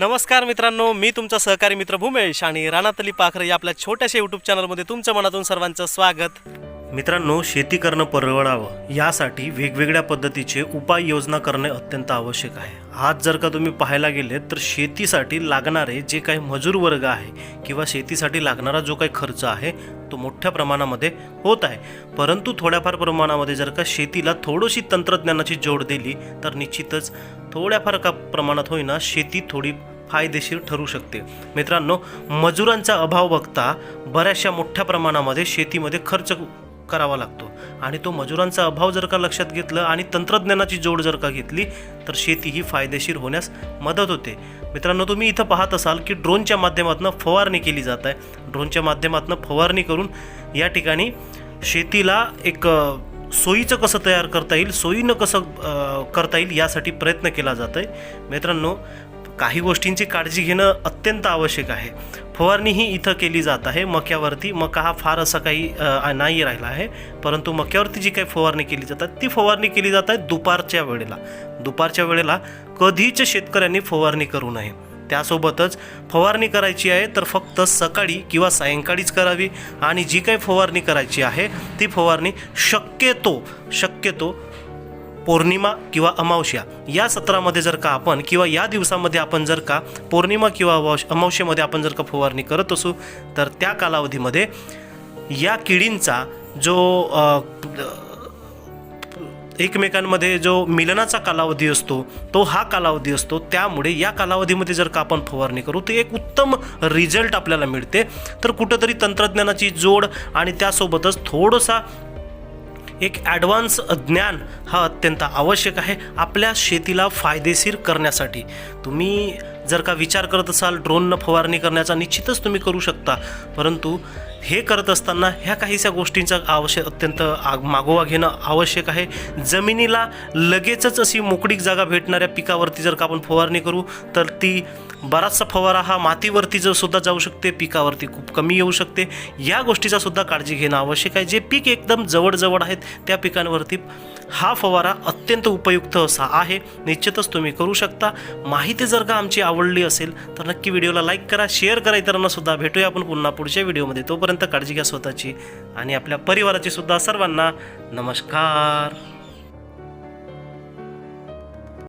नमस्कार मित्रांनो मी तुमचा सहकारी मित्र भूमेश आणि राणातली पाखरे या आपल्या छोट्याशा यूट्यूब चॅनलमध्ये तुमच्या मनातून सर्वांचं स्वागत. मित्रांनो शेती करणं परवडावं यासाठी वेगवेगळ्या पद्धतीचे उपाययोजना करणे अत्यंत आवश्यक आहे. आज जर का तुम्ही पाहायला गेले तर शेतीसाठी लागणारे जे काही मजूर वर्ग आहे किंवा शेतीसाठी लागणारा जो काही खर्च आहे तो मोठ्या प्रमाणामध्ये होत आहे. परंतु थोड्याफार प्रमाणामध्ये जर का शेतीला थोडीशी तंत्रज्ञानाची जोड दिली तर निश्चितच थोड्याफार का प्रमाणात होईना शेती थोडी फायदेशीर ठरू शकते. मित्रांनो मजुरांचा अभाव बघता बऱ्याचशा मोठ्या प्रमाणामध्ये शेतीमध्ये खर्च करावा लागतो. आणि तो मजुरांचा अभाव जर का लक्षात घेतलं आणि तंत्रज्ञानाची जोड जर का घेतली तर शेती ही फायदेशीर होण्यास मदत होते. मित्रांनो तुम्ही इथं पाहत असाल की ड्रोनच्या माध्यमातून फवारणी केली जात आहे. ड्रोनच्या माध्यमातून फवारणी करून या ठिकाणी शेतीला एक सोयीचं कसं तयार करता येईल सोयीनं कसं करता येईल यासाठी प्रयत्न केला जात आहे. मित्रांनो काही गोष्टींची काळजी घेणं अत्यंत आवश्यक आहे. फवारणी ही इथं केली जात आहे. मक्यावरती मका हा फार असा काही नाही राहिला आहे. परंतु मक्यावरती जी काही फवारणी केली जातात ती फवारणी केली जात आहे दुपारच्या वेळेला. दुपारच्या वेळेला कधीच शेतकऱ्यांनी फवारणी करू नये. त्यासोबतच फवारणी करायची आहे तर फक्त सकाळी किंवा सायंकाळीच करावी. आणि जी काही फवारणी करायची आहे ती फवारणी शक्यतो शक्यतो पौर्णिमा किंवा अमावस्या या सत्रामध्ये जर का आपण किंवा या दिवसामध्ये आपण जर का पौर्णिमा किंवा अमावश अमावस्येमध्ये आपण जर का फवारणी करत असू तर त्या कालावधीमध्ये या किडींचा जो एकमेकांमध्ये जो मिलनाचा कालावधी असतो तो हा कालावधी असतो. त्यामुळे या कालावधीमध्ये जर का आपण फवारणी करू तर एक उत्तम रिझल्ट आपल्याला मिळते. तर कुठंतरी तंत्रज्ञानाची जोड आणि त्यासोबतच थोडंसा एक ॲडव्हान्स ज्ञान हा अत्यंत आवश्यक आहे आपल्या शेतीला फायदेशीर करण्यासाठी. तुम्ही जर का विचार करत असाल ड्रोननं फवारणी करण्याचा निश्चितच तुम्ही करू शकता. परंतु हे करत असताना ह्या काहीशा गोष्टींचा आवश्यक अत्यंत आग मागोवा घेणं आवश्यक आहे. जमिनीला लगेचच अशी मोकळीक जागा भेटणाऱ्या पिकावरती जर का आपण फवारणी करू तर ती बराचसा फवारा हा मातीवरती जर सुद्धा जाऊ शकते पिकावरती खूप कमी येऊ शकते. या गोष्टीचा सुद्धा काळजी घेणं आवश्यक आहे. जे पीक एकदम जवळजवळ आहेत त्या पिकांवरती हा फवारा अत्यंत उपयुक्त असा आहे. निश्चितच तुम्ही करू शकता. माहिती जर का आमची आवडली असेल तर नक्की व्हिडिओला लाईक करा शेअर करा इतरांना सुद्धा. भेटूया आपण पुन्हा पुढच्या व्हिडिओमध्ये. तोपर्यंत काळजी घ्या स्वतःची आणि आपल्या परिवाराची सुद्धा सर्वांना नमस्कार.